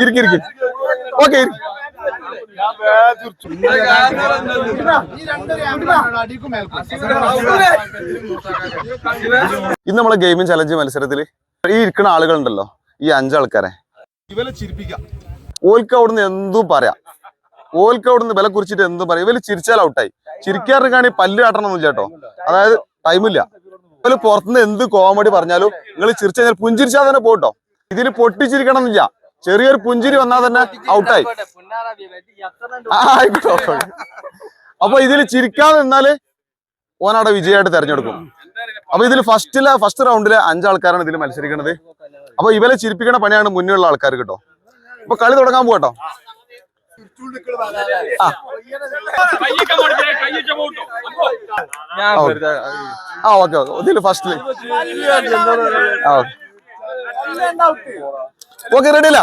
ഇരിക്ക്, ഇരിക്ക്. ഇരിക്ക്, ഓക്കെ ഇരിക്ക്. ഇന്ന് നമ്മളെ ഗെയിമിംഗ് ചലഞ്ച് മത്സരത്തിൽ ഈ ഇരിക്കുന്ന ആളുകളുണ്ടല്ലോ. ഈ അഞ്ചാൾക്കാരെ. ഇവരെ ചിരിപ്പിക്കാം. ഓൽക്ക് അവിടുന്ന് എന്തും പറയാം? ഓൽക്ക് അവിടുന്ന് വില കുറിച്ചിട്ട് എന്തും പറയാം. ഇവർ ചിരിച്ചാൽ ഔട്ടായി. ചിരിക്കാറിനാണെങ്കിൽ പല്ല് കാട്ടണമെന്നില്ല കേട്ടോ. അതായത് ടൈമില്ല. ഇവർ പുറത്തുനിന്ന് എന്ത് കോമഡി പറഞ്ഞാലും നിങ്ങൾ ചിരിച്ചു കഴിഞ്ഞാൽ പുഞ്ചിരിച്ചാൽ തന്നെ പോട്ടോ. ഇതിൽ പൊട്ടിച്ചിരിക്കണം എന്നില്ല ചെറിയൊരു പുഞ്ചിരി വന്നാൽ തന്നെ ഔട്ടായി. അപ്പൊ ഇതിൽ ചിരിക്കാതെ നിന്നാൽ ഓനവിടെ വിജയമായിട്ട് തെരഞ്ഞെടുക്കും. അപ്പൊ ഇതിൽ ഫസ്റ്റിലെ ഫസ്റ്റ് റൗണ്ടിലെ അഞ്ചാൾക്കാരാണ് ഇതിൽ മത്സരിക്കുന്നത് അപ്പൊ ഇവരെ ചിരിപ്പിക്കണ പണിയാണ് മുന്നിലുള്ള ആൾക്കാർ കേട്ടോ. അപ്പൊ കളി തുടങ്ങാൻ പോകട്ടോ ആ. Okay. Okay first okay. Ready അല്ല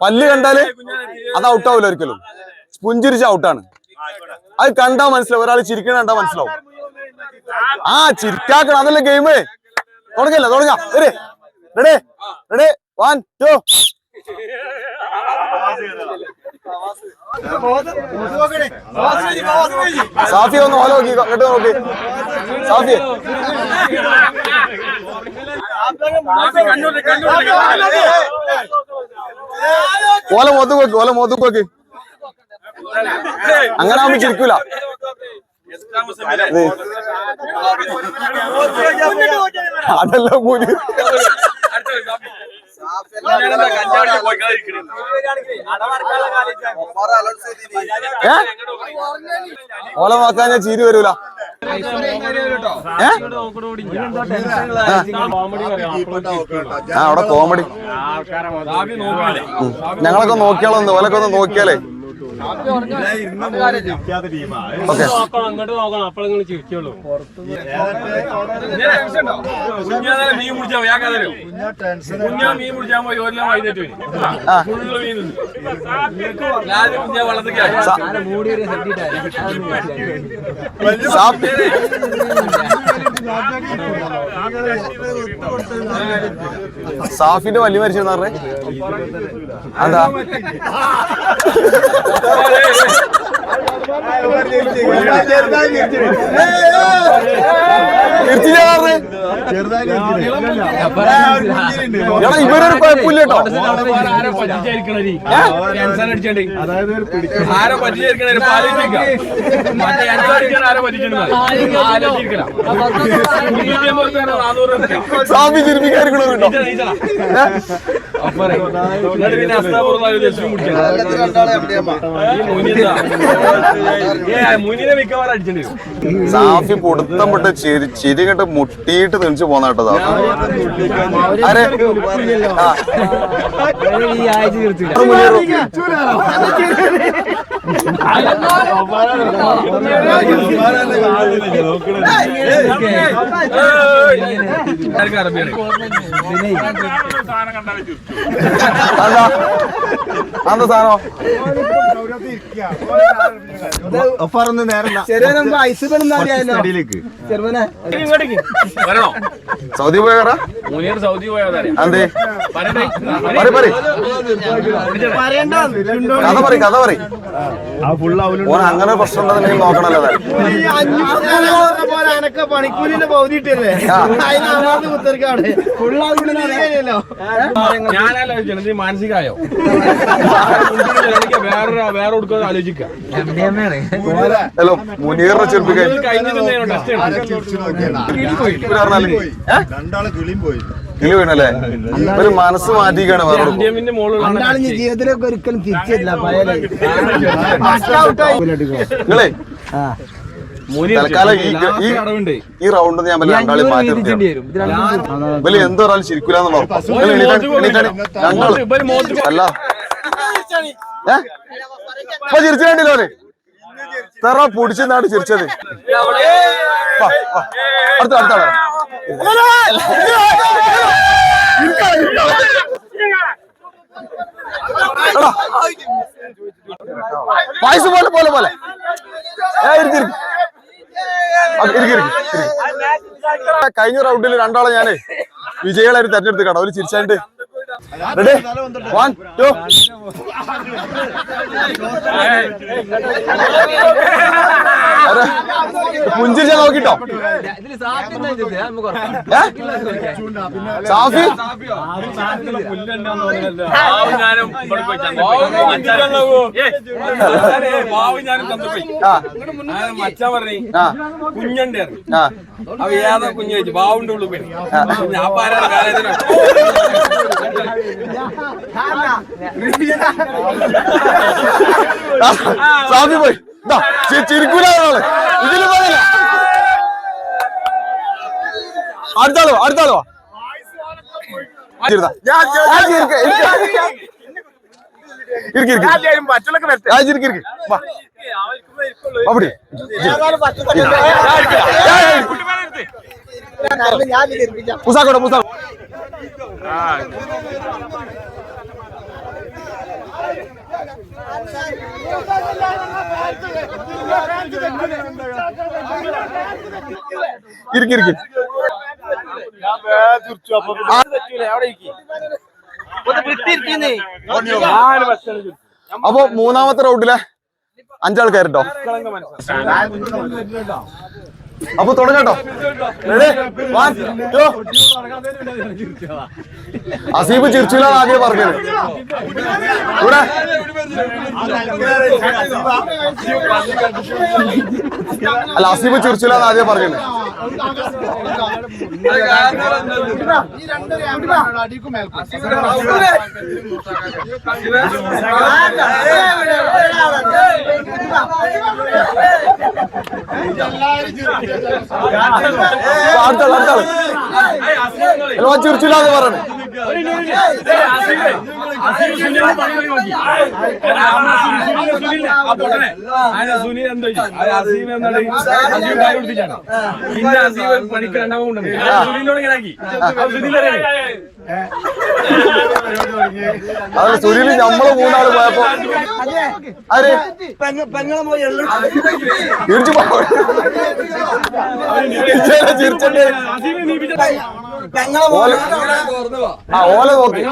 പല്ല് കണ്ടാൽ അത് ഔട്ട് ആവില്ല ഒരിക്കലും. പുഞ്ചിരിച്ച ഔട്ടാണ്. അത് കണ്ടാ മനസ്സിലാവും. ഒരാൾ ചിരിക്കണ കണ്ടാ മനസ്സിലാവും. ആ ചിരിക്കാക്കണം. അതല്ലേ ഗെയിമേ തുടങ്ങല്ല തുടങ്ങാം. Ready ready one two Safi ഒന്ന് ഓല നോക്കി ഇങ്ങോട്ട് നോക്കി. സാഫി. ഓല മോത്തു നോക്കി ഓല മോത്തു നോക്കി. അങ്ങനെ ആവുമ്പോ ചിരിക്കൂല. അതല്ല മൂൽ. ഓല നോക്കാൻ ഞാൻ ചീരി വരൂല. ആ അവിടെ കോമഡി. ഞങ്ങളൊക്കെ നോക്കിയാലോ ഒന്ന് ഓലൊക്കെ ഒന്ന് നോക്കിയാലേ. ഓക്കെ. അങ്ങോട്ട് നോക്കണം. അപ്പോൾ നിങ്ങൾ ചിരിക്കുള്ളൂ മീൻ പിടിച്ചാ വേഗം കുഞ്ഞാ മീൻ പിടിച്ചാൽ പോയി ഓരെല്ലാം വൈകിട്ട് ആ. ഫുള്ള് മീൻ കുഞ്ഞാ സാപ്പ് സാഫിന്റെ വലിയ മരിച്ചെന്ന് പറഞ്ഞേ? അതാ. ഇവരൊരു കുഴപ്പമില്ല കേട്ടോ അടിച്ചോണ്ട് ആരോ ചിരിപ്പിക്കാതിരിക്കണോ കേട്ടോ എന്നിട്ട് പിന്നെ അസ്താപൂർവം മുന്നിനെ മിക്കവാറും അടിച്ചിട്ടുണ്ട് സാഫി പൊടുത്തം വിട്ട് ചിരി ചിരി കണ്ട് മുട്ടിയിട്ട് തെളിച്ച് പോന്ന കേട്ടോ അരെ ആ. അത് മുന്നേറും. അറബിയാണ് നേരം ചെറിയ ഐസ് ഒപ്പറന്ന് ചെറുപ്പനെ വരണോ സൗദി പോയാ മുനീർ സൗദി പോയതറിയാം അതെ പറ പറ കഥ പറ കഥ പറ ഓൻ അങ്ങനെ പ്രശ്നം ഉണ്ടെന്നുണ്ടെങ്കിൽ നോക്കണല്ലോ അനക്ക പണിക്കൂലിന്റെ. അതിനാണ് കുത്തർക്കാണ്. ആലോചിച്ചത് മാനസികമായോ എനിക്ക് വേറെ വേറെ ആലോചിക്കാം. ഹലോ മുനീറിനെ ചെറുപ്പിക്കാൻ. രണ്ടാളെ കിളിയും പോയി. കിളി വീണല്ലേ? ഒരു മനസ്സ് മാറ്റിക്കാണ് വേറെ കൊടുക്കും. ഇന്ത്യമിന്റെ മുകളിലാണ് ജീവിതത്തിലൊക്കെ ഒരിക്കലും തിരിച്ചില്ല പയലേ നിങ്ങളെ തൽക്കാലം ഈ ഈ അടവുണ്ട്. ഈ റൗണ്ട് ഞാൻ വല്ല രണ്ടാളി മാറ്റി നിർത്തിയാണ്. എന്തോ. ഇവൽ എണീറ്റാണ്, എണീറ്റാണ്. ഞങ്ങൾ അല്ല. ചിരിച്ചു കണ്ടില്ലോ തെറ പൊടിച്ചെന്നാണ് ചിരിച്ചത്. അടുത്ത അടുത്ത. പായസം പോലെ പോലെ പോലെ. കഴിഞ്ഞ റൗണ്ടിൽ രണ്ടാളെ ഞാനേ വിജയികളായിട്ട് തെരഞ്ഞെടുത്ത് കേട്ടോ അവർ ചിരിച്ചാണ്ട് റെഡി? One two. നോക്കിട്ടോ? സാഫി? ആ. മച്ചാൻ പറഞ്ഞു കുഞ്ഞുണ്ട്. ഏതാ കുഞ്ഞു വെച്ചു ബാവുണ്ട് ഉള്ളു പിന്നെ ഞാൻ സാഫി പോയി ചിരിക്കൂല ഇതിൽ പോയില്ല അടുത്താളോ അടുത്താളോ ചിരിതാ. മുസാക്കോട്ടെ മുസാക്കോ ഇരിക്ക് ഇരിക്ക് അപ്പൊ മൂന്നാമത്തെ റൗണ്ടിലെ അഞ്ചാൾക്കാരുണ്ടോ? അപ്പൊ തുടങ്ങട്ടോ അസീബ് ചിരിച്ചില്ല ആദ്യം പറഞ്ഞത്. ഇവിടെ. അല്ല അസീബ് ചിരിച്ചില്ല ആദ്യം പറഞ്ഞത്. അടുത്താൾ അടുത്താൾ അല്ല ചിരിച്ചില്ല എന്ന് പറഞ്ഞു സുനീൽ എന്തോ അസീം എന്താണ് അസീം കാര്യം പിടിപ്പിച്ചാണ് പിന്നെ അസീം പണിക്ക് രണ്ടാമത് കൊണ്ടുവന്നു സുനീലിനോട് ഇങ്ങനെ ആക്കി സുനീൽ അത് നമ്മൾ മൂന്നാൾ പോയപ്പോ ആര് പെങ്ങളെ പോയി തിരിച്ചു ചിരിച്ചേ പെങ്ങളെ ഓല ആ ഓല നോക്കി.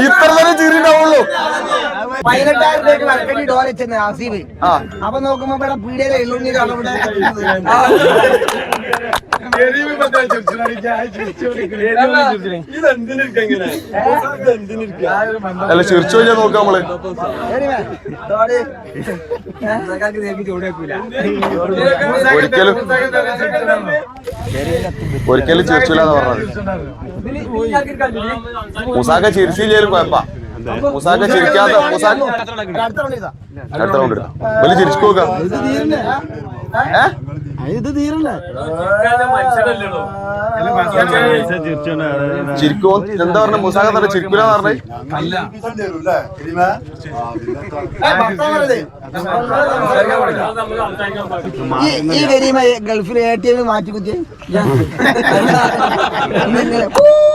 ഇത്ര തന്നെ ചിരി ഉണ്ടാവുള്ളൂ പതിനെട്ടായിരം രൂപയ്ക്ക് ഡോർ ഡോലച്ചെന്ന് ആസീബ് ആ. അപ്പൊ നോക്കുമ്പോ ഇവിടെ പീടിയയിലെ എള്ളുണ്ണി കടമുട്ട അല്ല ചിരിച്ചു കഴിഞ്ഞാൽ നോക്കാം നമ്മൾ. ഒരിക്കലും ഒരിക്കലും ചെറിച്ചില്ലാന്ന് പറഞ്ഞത് മുസാക്ക ചിരിച്ചില്ലേലും കുഴപ്പാ മുസാക്ക ചിരിക്കാത്ത മുസാക്ക അടുത്ത റൗണ്ട് വലിയ ചിരിച്ചു നോക്കാം. ഏ? ഇത് തീരണ്ടേ ചിരിക്കോ. എന്താ പറഞ്ഞ? മുസാഖ തന്നെ ചിരിക്കൂല പറഞ്ഞേ? ഈ ഈ വരിയുമ്പോ ഗൾഫിൽ എ ടി എം മാറ്റി കുത്തി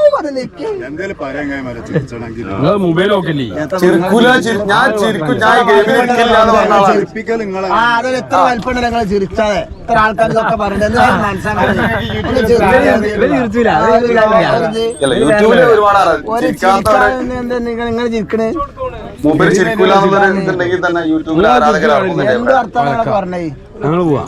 മൊബൈൽ നോക്കല്ലേ? ചിരിക്കൂല ചിരി- ഞാൻ ചിരിക്കും ഞാൻ ആളാണ്. ആ അതൊരു എത്ര വലിപ്പമുണ്ട് ഞങ്ങളെ ചിരിച്ചാതെ. ഇത്ര ആൾക്കാർ ഇതൊക്കെ പറഞ്ഞത്? അല്ല യൂട്യൂബിൽ ഒരുപാട് നിങ്ങൾ ചിരിക്കണേ? മൂപ്പര് ചിരിക്കൂല എന്നുള്ളൊരു ഇതുണ്ടെങ്കിൽ തന്നെ യൂട്യൂബിൽ ആരാധകരാണ് പറഞ്ഞേ ഞങ്ങൾ പോവാ.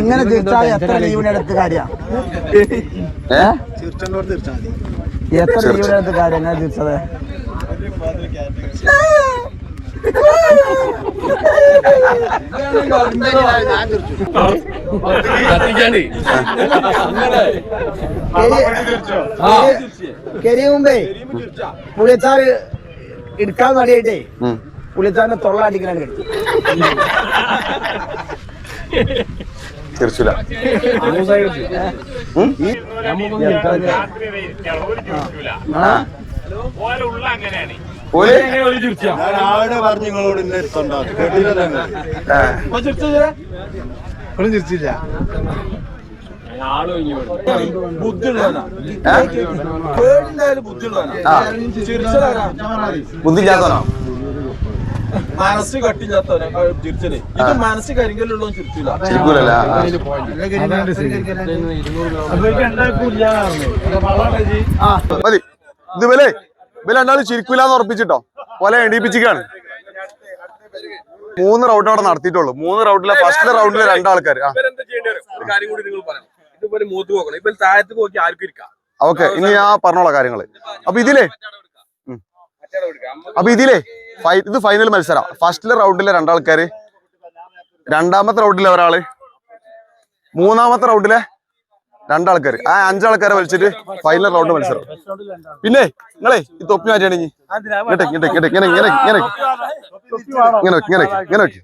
ഇങ്ങനെ തിരിച്ചാൽ എത്ര ലീവിനെടുത്ത് കാര്യ? കാര്യ ഏ? എത്ര ലീവിന് എടുത്ത് കാര്യം എങ്ങനെ തിരിച്ചത്? കത്തിക്കാണ്ട് കരിയ മുമ്പേ പുളിയച്ചാറ് എടുക്കാൻ വേണ്ടിയിട്ടേ പുളിച്ചാറിന്റെ തൊള്ള അടിക്കലാണ് കടിച്ചു ഓൽ? ആടെ പറഞ്ഞു നിങ്ങളോട് ഇന്നെ ചിരിച്ചില്ല മനസ്സ് കട്ടില്ലാത്തവനെ ചിരിച്ചത് ഇത് മനസ്സ് കരിങ്കല്ലുള്ള ചിരിച്ചില്ല. ചിരിക്കൂലല്ല ആ. മതി. ഇത് വില ഇവലെ രണ്ടാളും ചിരിക്കൂലെന്ന് ഉറപ്പിച്ചിട്ടോ? പോലെ എണീപ്പിച്ചിക്കാണ് മൂന്ന് റൗണ്ട് അവിടെ നടത്തിയിട്ടുള്ളൂ. മൂന്ന് റൗണ്ടിലെ ഫസ്റ്റ് റൗണ്ടിലെ രണ്ടാൾക്കാർ ആ. ഓക്കെ ഇനി ഞാൻ പറഞ്ഞോളാം കാര്യങ്ങൾ. അപ്പൊ ഇതിലേ അപ്പൊ ഇതിലേ ഇത് ഫൈനൽ മത്സരം. ഫസ്റ്റിലെ റൗണ്ടിലെ രണ്ടാൾക്കാര്. രണ്ടാമത്തെ റൗണ്ടിലെ ഒരാൾ. മൂന്നാമത്തെ റൗണ്ടിലെ രണ്ടാൾക്കാര്. ആ അഞ്ചാൾക്കാരെ വലിച്ചിട്ട് ഫൈനൽ റൗണ്ട് മത്സരം. പിന്നെ നിങ്ങളെ ഈ തൊപ്പി മാറ്റിയാണ് ഇനി? ഇങ്ങോട്ടെ ഇങ്ങോട്ടെ ഇങ്ങോട്ടെ ഇങ്ങനെ ഇങ്ങനെ ഇങ്ങനെ ഇങ്ങനെ ഇങ്ങനെ ഇങ്ങനെ വെക്ക്.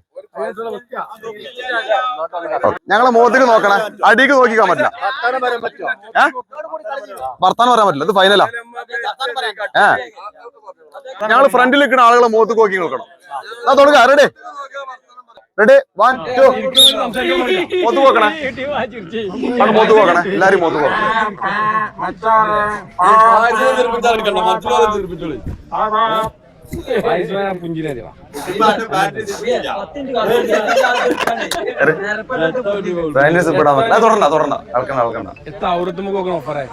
ഓക്കേ. ഞങ്ങളെ മുഖത്തേക്ക് നോക്കണേ. അടിക്ക് നോക്കിക്കാൻ പറ്റില്ല. ഏ? വർത്താനം പറയാൻ പറ്റില്ല. ഇത് ഫൈനലാ ഏ? ഞങ്ങൾ ഫ്രണ്ടിൽ നിൽക്കുന്ന ആളുകളെ മുഖത്ത് നോക്കി നോക്കണം. എന്നാ തുടങ്ങാ. റെഡി റെഡി വൺ ടു മുഖത്ത് നോക്കണേ. മുത്ത് മുഖത്ത് നോക്കണേ. എല്ലാരും മുഖത്ത് നോക്കണം. തുടണ്ട തുടണ്ട ഔറത്തുമ്പോ നോക്കണം ഓഫറേ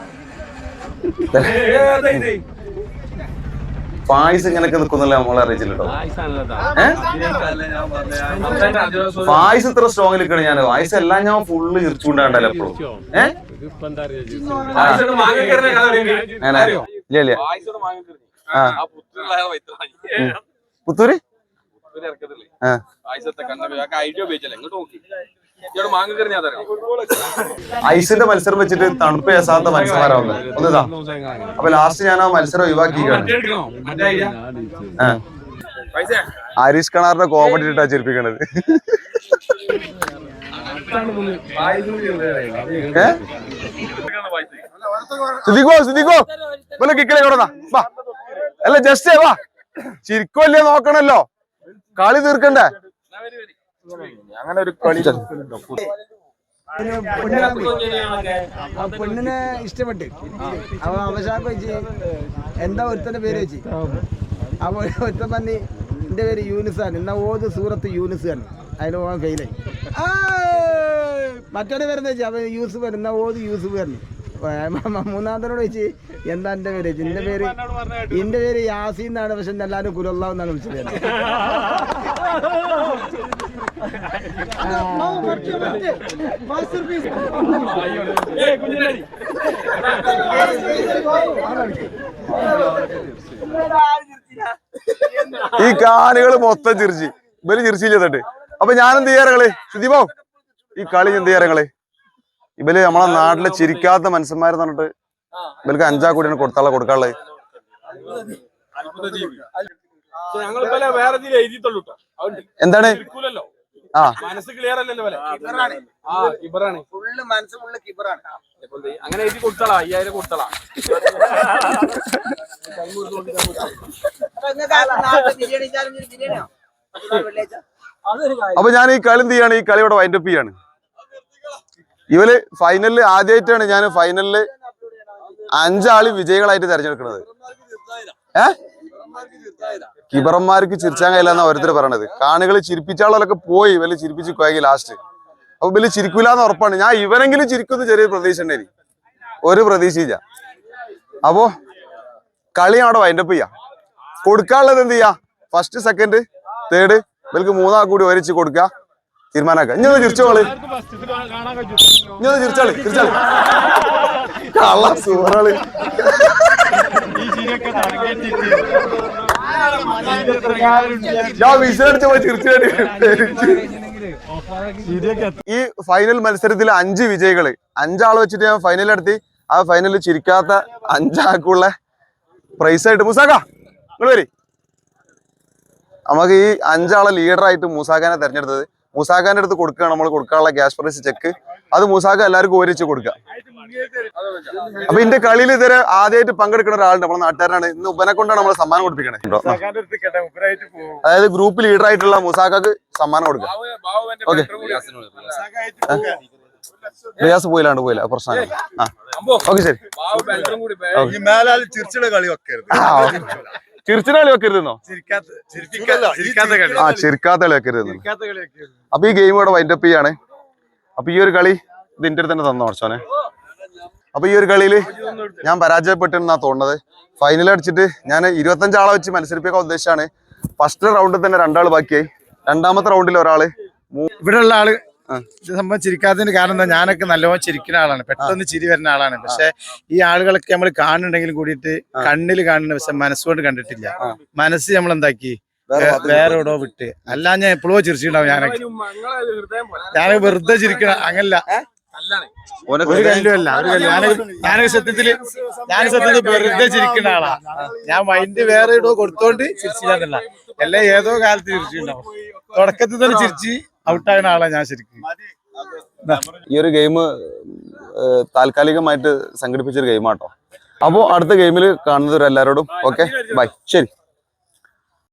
പായസം ഇങ്ങനൊക്കെ നിൽക്കുന്നില്ല നമ്മളെ അറിയിച്ചില്ലോ പായസം ഇത്ര സ്ട്രോങ് നിൽക്കണ ഞാൻ പായസം എല്ലാം ഞാൻ ഫുള്ള് ചിരിച്ചുകൊണ്ടാണ്ടല്ലോ എപ്പോഴും ഏഹ് ഇല്ല ഇല്ല. പുത്തൂര്? ആ. ഐസിന്റെ മത്സരം വെച്ചിട്ട് തണുപ്പ് ഏസാത്ത മത്സരമാരാവുന്നത് ഒന്നിതാ അപ്പൊ ലാസ്റ്റ് ഞാൻ ആ മത്സരം ഒഴിവാക്കിയാണ് ഹരീഷ് കണാറിന്റെ കോമഡി ഇട്ടാ ചിരിപ്പിക്കണത്. സിദ്ദിഖോ സിദ്ദിഖോ. വല്ല കിക്കലെ കൊടുന്ന വാ. അല്ല ജസ്റ്റ് വാ. ചിരിക്കല്ലേ നോക്കണല്ലോ. കളി തീർക്കണ്ടേ? അങ്ങനെ ഒരു കളി പെണ്ണിനെ ഇഷ്ടപ്പെട്ട്. അപ്പൊ അവശാക്ക് വെച്ച് എന്താ ഒരുത്തന്റെ പേര് വെച്ച്? അപ്പൊ ഒരുത്തൻ പന്നി എന്റെ പേര് യൂനിസ് ആണ് എന്നാ ഓത് സൂറത്ത് യൂനിസ് ആണ് അതിന് പോകാൻ ഫെയിലായി മറ്റൊരു പേരെന്ന് വെച്ചാൽ യൂസുഫ് ആണ് എന്നാ ഓത് യൂസുഫ് ആണ് മൂന്നാമത്തോട് വെച്ച് എന്താ എന്റെ പേര് എന്റെ പേര് എന്റെ പേര് യാസീൻ എന്നാണ്. പക്ഷെ എല്ലാവരും എന്നാണ് വിളിച്ചത്. ഈ കാണികൾ മൊത്തം ചിരിച്ച്. ഇവർ ചിരിച്ചില്ല തട്ട് അപ്പൊ ഞാൻ എന്ത് ചെയ്യാറങ്ങളെ സുദീപോ ഈ കളി എന്ത് ചെയ്യാറങ്ങളെ ഇവർ നമ്മളെ നാട്ടിലെ ചിരിക്കാത്ത മനുഷ്യന്മാരെ പറഞ്ഞിട്ട് ഇവർക്ക് അഞ്ചാ കോടിയാണ് കൊടുത്താളെ കൊടുക്കാനുള്ളത്. എന്താണ്? മനസ്സ് ക്ലിയർ അല്ലല്ലോ പോലെ ആ കിബറാണ് ഫുള്ള് മനസ്സ് ഫുള്ള് കിബറാണ്? അങ്ങനെ എഴുതി കൊടുത്തളാ അയ്യായിരം കൊടുത്തളാ. അപ്പൊ ഞാൻ ഈ കളി എന്ത് ചെയ്യാണ്? ഈ കളി ഇവിടെ വൈൻഡപ്പ് ചെയ്യാണ്. ഇവർ ഫൈനലിൽ ആദ്യമായിട്ടാണ് ഞാൻ ഫൈനലിൽ അഞ്ചാൾ വിജയികളായിട്ട് തെരഞ്ഞെടുക്കുന്നത്. ഏ? കിബറന്മാർക്ക് ചിരിച്ചാൻ കഴിയില്ല എന്നാ ഓരോരുത്തർ പറയണത്. കാണികൾ ചിരിപ്പിച്ചാളൊക്കെ പോയി വലിയ ചിരിപ്പിച്ച് പോയി ലാസ്റ്റ് അപ്പൊ വലിയ ചിരിക്കൂലെന്ന് ഉറപ്പാണ്. ഞാൻ ഇവനെങ്കിലും ചിരിക്കുന്ന ചെറിയ പ്രതീക്ഷ ഉണ്ടായി ഒരു പ്രതീക്ഷയില്ല. അപ്പോ കളി അവിടെ വൈൻഡപ്പ് ചെയ്യാം. കൊടുക്കാനുള്ളത് എന്ത് ചെയ്യാ? ഫസ്റ്റ് സെക്കൻഡ് തേർഡ് ഇവർക്ക് മൂന്നാൾ കൂടി ഒരച്ച് കൊടുക്കുക. തീരുമാനാക്കുക ഇനി ഒന്ന് ചിരിച്ചോൾ ഒന്ന് ചിരിച്ചാൾ ചിരിച്ചാൾ കള്ള സൂറാൾ ഈ ഫൈനൽ മത്സരത്തിൽ അഞ്ച് വിജയികൾ. അഞ്ചാൾ വെച്ചിട്ട് ഞാൻ ഫൈനൽ നടത്തി ആ ഫൈനലിൽ ചിരിക്കാത്ത അഞ്ചാൾക്കുള്ള പ്രൈസ് ആയിട്ട് മുസാക്ക നിങ്ങൾ വരി. നമുക്ക് ഈ അഞ്ചാളെ ലീഡറായിട്ട് മൂസാഖാനെ തെരഞ്ഞെടുത്തത്. മൂസാഖാന്റെ അടുത്ത് കൊടുക്കുകയാണ് നമ്മൾ കൊടുക്കാനുള്ള ക്യാഷ് പ്രൈസ് ചെക്ക് അത് മൂസാക്ക എല്ലാവർക്കും ഒരിച്ച് കൊടുക്കുക അപ്പൊ ഇന്റെ കളിയിൽ ഇതുവരെ ആദ്യമായിട്ട് പങ്കെടുക്കുന്ന ഒരാളുണ്ട് നമ്മുടെ നാട്ടുകാരാണ് ഇന്ന് ഉപനെ കൊണ്ടാണ് നമ്മൾ സമ്മാനം കൊടുപ്പിക്കണേ. അതായത് ഗ്രൂപ്പ് ലീഡർ ആയിട്ടുള്ള മുസാഖക്ക് സമ്മാനം കൊടുക്കുക ഓക്കെ റിയാസ് പോയില്ലാണ്ട് പോയില്ല പ്രശ്നം ആ. ഓക്കെ ശരി. ചിരിച്ചിന കളി വെക്കരുതെന്നോ? ആ ചിരിക്കാത്ത കളി വെക്കരുതെന്ന്? അപ്പൊ ഈ ഗെയിം ഇവിടെ വൈൻഡപ്പ് ചെയ്യാണ്. അപ്പൊ ഈ ഒരു കളി ഇതിന്റെ അടുത്ത് തന്നെ തന്നു മറച്ചോനെ അപ്പൊ ഈ ഒരു കളിയിൽ ഞാൻ പരാജയപ്പെട്ടെന്നാ തോന്നുന്നത്. ഫൈനൽ അടിച്ചിട്ട് ഞാൻ ഇരുപത്തഞ്ചാളെ വെച്ച് മത്സരിപ്പിക്കാൻ ഉദ്ദേശിച്ചാണ്. ഫസ്റ്റ് റൗണ്ടിൽ തന്നെ രണ്ടാൾ ബാക്കിയായി. രണ്ടാമത്തെ റൗണ്ടിൽ ഒരാൾ ഉള്ള ആൾ ഇത് സംഭവം ചിരിക്കാത്തതിന് കാരണം എന്താ? ഞാനൊക്കെ നല്ലോണം ചിരിക്കുന്ന ആളാണ്. പെട്ടെന്ന് ചിരി വരുന്ന ആളാണ്. പക്ഷെ ഈ ആളുകളൊക്കെ നമ്മൾ കാണുന്നുണ്ടെങ്കിലും കൂടിയിട്ട് കണ്ണിൽ കാണുന്ന പക്ഷെ മനസ്സുകൊണ്ട് കണ്ടിട്ടില്ല. മനസ്സ് നമ്മൾ എന്താക്കി വേറെ എവിടോ വിട്ട്. അല്ല ഞാൻ എപ്പോഴോ ചിരിച്ചിട്ടുണ്ടാവും ഞാനൊക്കെ. ഞാൻ വെറുതെ ചിരിക്കണ അങ്ങനല്ല. ഒരു കല്ലുമല്ല ഒരു കല്ല്. ഞാനൊക്കെ ഞാനൊക്കെ സത്യത്തിൽ ഞാൻ സത്യത്തിൽ വെറുതെ ചിരിക്കുന്ന ആളാ. ഞാൻ മൈൻഡ് വേറെ ഇടോ കൊടുത്തോണ്ട് ചിരിച്ചില്ല എല്ലാം ഏതോ കാലത്ത് ചിരിച്ചിട്ടുണ്ടാവും. തുടക്കത്തിൽ തന്നെ ചിരിച്ച് ഔട്ടാകുന്ന ആളാ ഞാൻ ശരിക്കും. ഈ ഒരു ഗെയിം താൽക്കാലികമായിട്ട് സംഘടിപ്പിച്ചൊരു ഗെയിമാട്ടോ അപ്പോൾ അടുത്ത ഗെയിമിൽ കാണുന്നവരെല്ലാരോടും ഓക്കെ? ബൈ ശരി.